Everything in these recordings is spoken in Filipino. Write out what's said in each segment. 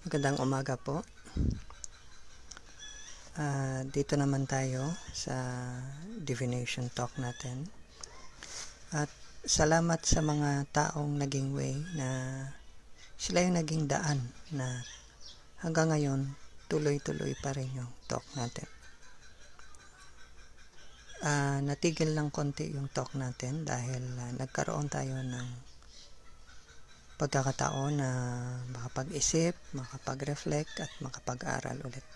Magandang umaga po. Ah, dito naman tayo sa divination talk natin. At salamat sa mga taong naging way na sila yung naging daan na hanggang ngayon tuloy-tuloy pa rin yung talk natin. Ah, natigil lang konti yung talk natin dahil ah, nagkaroon tayo ng pagkakataon na makapag-isip, makapag-reflect at makapag-aral ulit.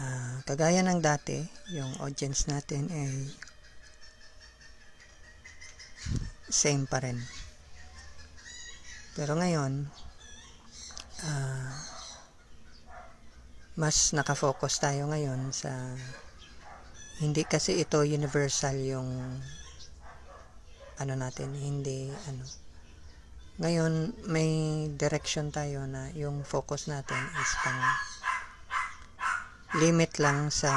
Ah, kagaya ng dati, yung audience natin ay same pa rin. Pero ngayon, ah, mas nakafocus tayo ngayon sa hindi kasi ito universal yung ano natin, hindi ano. Ngayon, may direction tayo na yung focus natin is pang limit lang sa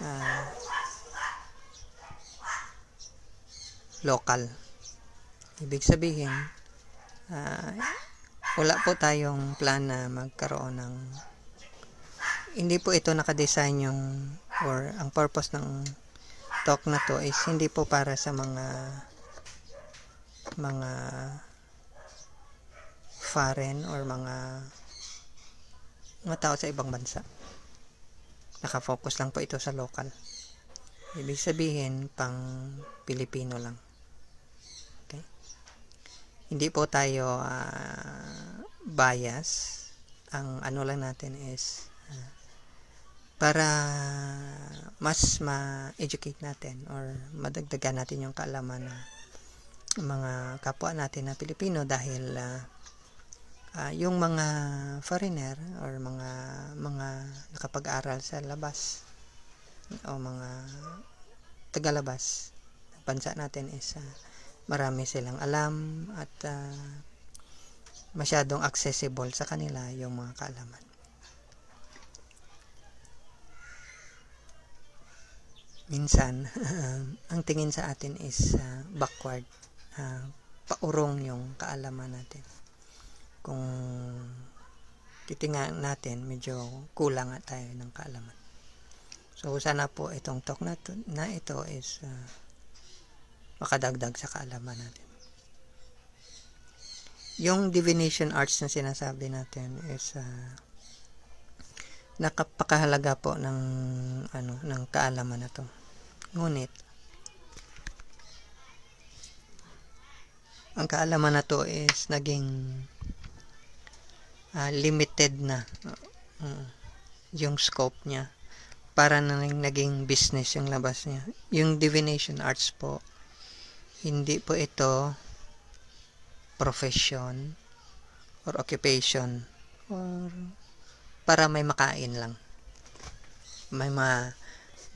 ah, local. Ibig sabihin, ah, wala po tayong plan na magkaroon ng hindi po ito nakadesign yung or ang purpose ng talk na to is hindi po para sa mga mga foreign or mga mga tao sa ibang bansa. Nakafocus lang po ito sa local. Ibig sabihin, pang Pilipino lang. Okay? Hindi po tayo ah, bias. Ang ano lang natin is ah, para mas ma-educate natin or madagdagan natin yung kaalaman ng mga kapwa natin na Pilipino dahil ah, ah, yung mga foreigner or mga mga nakapag-aral sa labas o mga tagalabas ng bansa natin is ah, marami silang alam at ah, masyadong accessible sa kanila yung mga kaalaman. Minsan, ang tingin sa atin is ah, backward, ah, paurong yung kaalaman natin kung titingnan natin, medyo kulang nga tayo ng kaalaman. So, sana po itong talk na, to, na ito is ah, makadagdag sa kaalaman natin. Yung divination arts na sinasabi natin is ah, nakapakahalaga po ng ano ng kaalaman na to. Ngunit ang kaalaman na to is naging ah, limited na uh, yung scope niya para na naging business yung labas niya. Yung divination arts po, hindi po ito profession or occupation or para may makain lang. May ma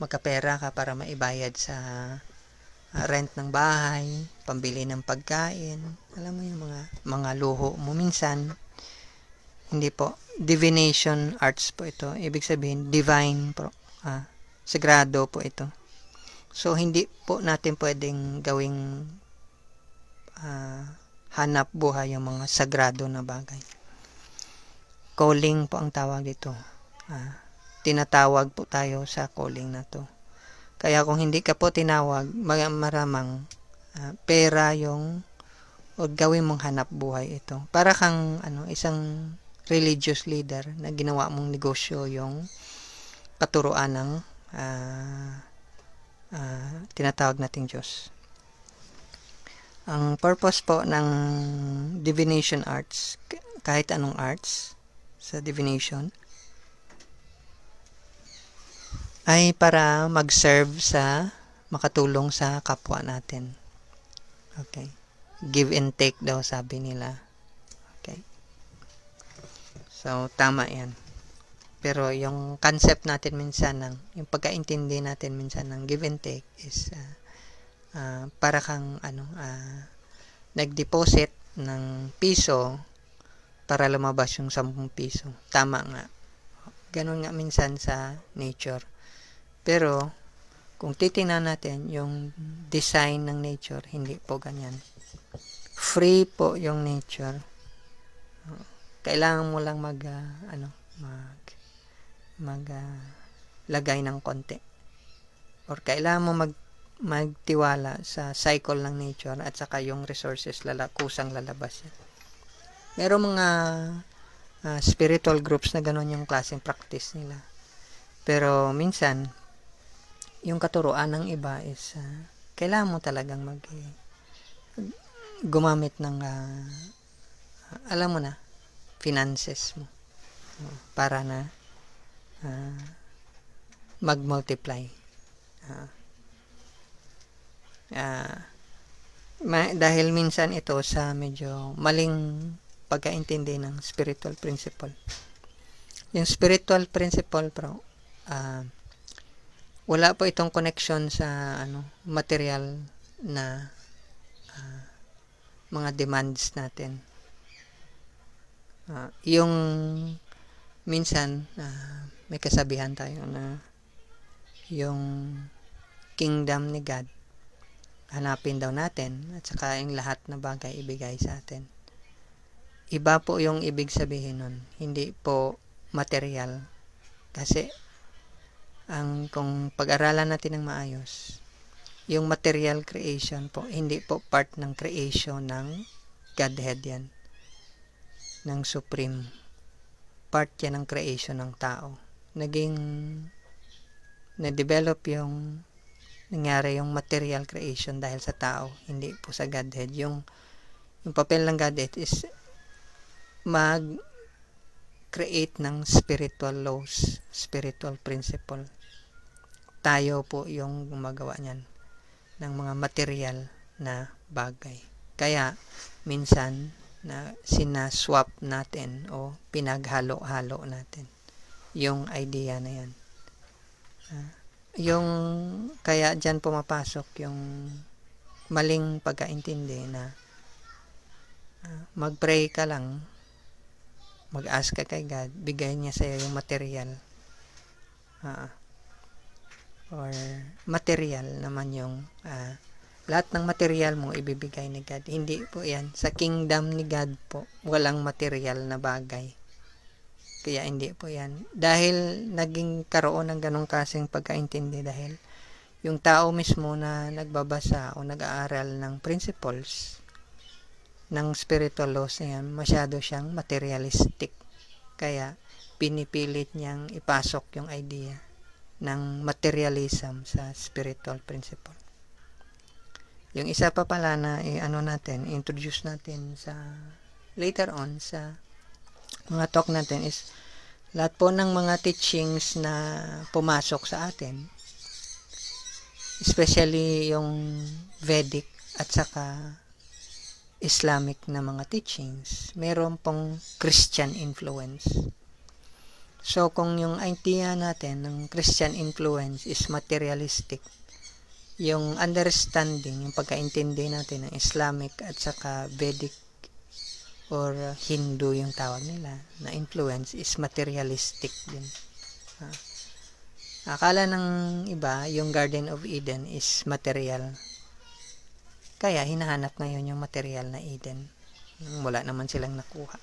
magkapera ka para maibayad sa ah, rent ng bahay, pambili ng pagkain, alam mo yung mga mga luho mo minsan hindi po divination arts po ito. Ibig sabihin divine pro, ah, sagrado po ito. So hindi po natin pwedeng gawing ah, hanap buhay yung mga sagrado na bagay. Calling po ang tawag dito. Ah, tinatawag po tayo sa calling na to. Kaya kung hindi ka po tinawag, maramang ah, pera yung o gawin mong hanap buhay ito. Para kang ano, isang religious leader na ginawa mong negosyo yung katuruan ng ah, ah, tinatawag nating Diyos. Ang purpose po ng divination arts, kahit anong arts sa divination, ay para mag-serve sa makatulong sa kapwa natin. Okay. Give and take daw sabi nila. Okay. So, tama yan. Pero yung concept natin minsan ng, yung pagkaintindi natin minsan ng give and take is ah, ah, para kang ano, ah, nag-deposit ng piso para lumabas yung 10 piso. Tama nga. Ganun nga minsan sa nature. Pero, kung titingnan natin yung design ng nature, hindi po ganyan. Free po yung nature. Kailangan mo lang mag ah, ano, mag mag ah, lagay ng konti. Or kailangan mo mag magtiwala sa cycle ng nature at saka yung resources lala kusang lalabas yan. Merong mga ah, spiritual groups na ganun yung klaseng practice nila. Pero minsan, yung katuruan ng iba is ah, kailangan mo talagang mag gumamit ng ah, alam mo na finances mo Oh, para na ah, mag-multiply Ah. Ah, ma- dahil minsan ito sa medyo maling pagkaintindi ng spiritual principle yung spiritual principle bro ah, wala po itong connection sa ano material na ah, mga demands natin. Ah, yung minsan ah, may kasabihan tayo na yung kingdom ni God hanapin daw natin at saka yung lahat na bagay ibigay sa atin. Iba po yung ibig sabihin nun. Hindi po material. Kasi ang kung pag-aralan natin ng maayos, yung material creation po, hindi po part ng creation ng Godhead yan. Ng Supreme. Part yan ng creation ng tao. Naging na-develop yung nangyari yung material creation dahil sa tao, hindi po sa Godhead. Yung, yung papel ng Godhead is mag create ng spiritual laws, spiritual principle. Tayo po yung gumagawa niyan ng mga material na bagay. Kaya, minsan, na sinaswap natin o pinaghalo-halo natin yung idea na yan. Ah, yung kaya dyan pumapasok yung maling pagkaintindi na ah, mag-pray ka lang mag-ask ka kay God. Bigay niya sa yung material. Ah, or material naman yung ah, lahat ng material mo ibibigay ni God. Hindi po yan. Sa kingdom ni God po walang material na bagay. Kaya hindi po yan. Dahil naging karoon ng ganong kasing pagkaintindi dahil yung tao mismo na nagbabasa o nag-aaral ng principles ng spiritual laws na masyado siyang materialistic. Kaya pinipilit niyang ipasok yung idea ng materialism sa spiritual principle. Yung isa pa pala na eh, ano natin, introduce natin sa later on sa mga talk natin is lahat po ng mga teachings na pumasok sa atin especially yung Vedic at saka Islamic na mga teachings meron pong Christian influence so kung yung idea natin ng Christian influence is materialistic yung understanding, yung pagkaintindi natin ng Islamic at saka Vedic or Hindu yung tawag nila na influence is materialistic din. Uh, akala ng iba, yung Garden of Eden is material. Kaya hinahanap ngayon yung material na Eden. Wala naman silang nakuha.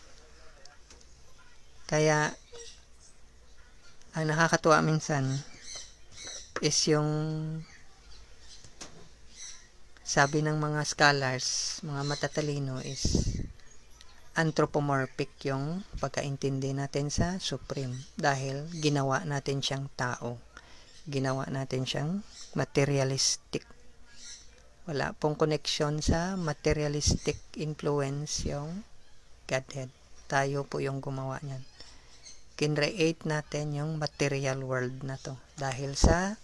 Kaya ang nakakatuwa minsan is yung sabi ng mga scholars, mga matatalino is anthropomorphic yung pagkaintindi natin sa Supreme dahil ginawa natin siyang tao. Ginawa natin siyang materialistic. Wala pong connection sa materialistic influence yung Godhead. Tayo po yung gumawa niyan. Kinreate natin yung material world na to dahil sa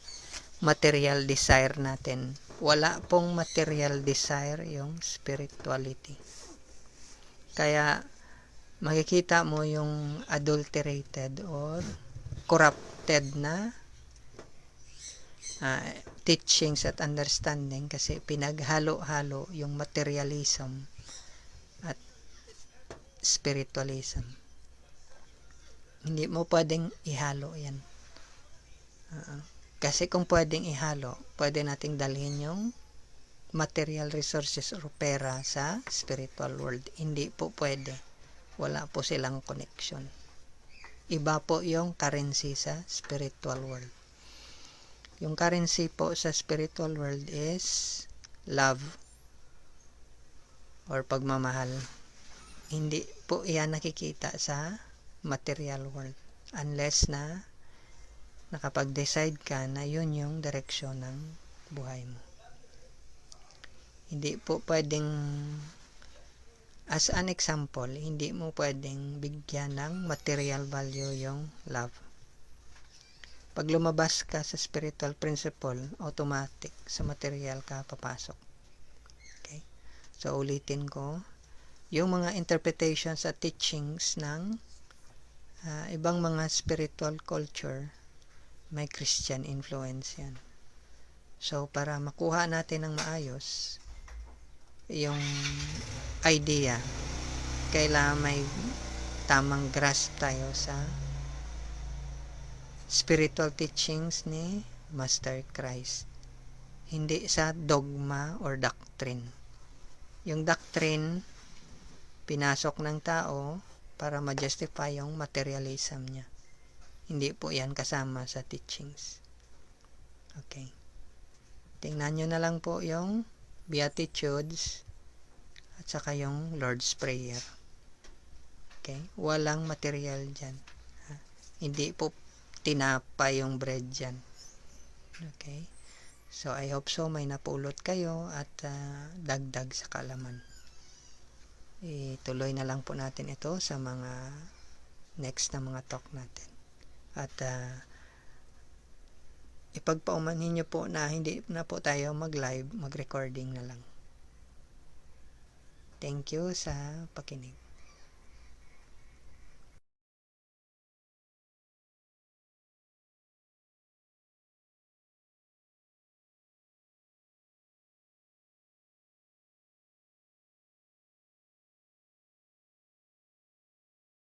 material desire natin. Wala pong material desire yung spirituality. Kaya makikita mo yung adulterated or corrupted na uh, teachings at understanding kasi pinaghalo-halo yung materialism at spiritualism. Hindi mo pwedeng ihalo yan. Uh, Kasi kung pwedeng ihalo, pwede nating dalhin yung material resources or pera sa spiritual world. Hindi po pwede. Wala po silang connection. Iba po yung currency sa spiritual world. Yung currency po sa spiritual world is love or pagmamahal. Hindi po yan nakikita sa material world unless na nakapag-decide ka na yun yung direksyon ng buhay mo. Hindi po pwedeng as an example, hindi mo pwedeng bigyan ng material value yung love. Pag lumabas ka sa spiritual principle, automatic sa material ka papasok. Okay? So, ulitin ko, yung mga interpretations at teachings ng uh, ibang mga spiritual culture, may Christian influence yan. So, para makuha natin ng maayos, yung idea, kailangan may tamang grasp tayo sa spiritual teachings ni Master Christ. Hindi sa dogma or doctrine. Yung doctrine, pinasok ng tao para ma-justify yung materialism niya. Hindi po yan kasama sa teachings. Okay. Tingnan nyo na lang po yung Beatitudes at saka yung Lord's Prayer. Okay? Walang material dyan. Ha? Hindi po tinapa yung bread dyan. Okay? So, I hope so may napulot kayo at uh, dagdag sa kalaman. Ituloy na lang po natin ito sa mga next na mga talk natin. At uh, ipagpaumanhin nyo po na hindi na po tayo mag-live, mag-recording na lang. Thank you sa pakinig.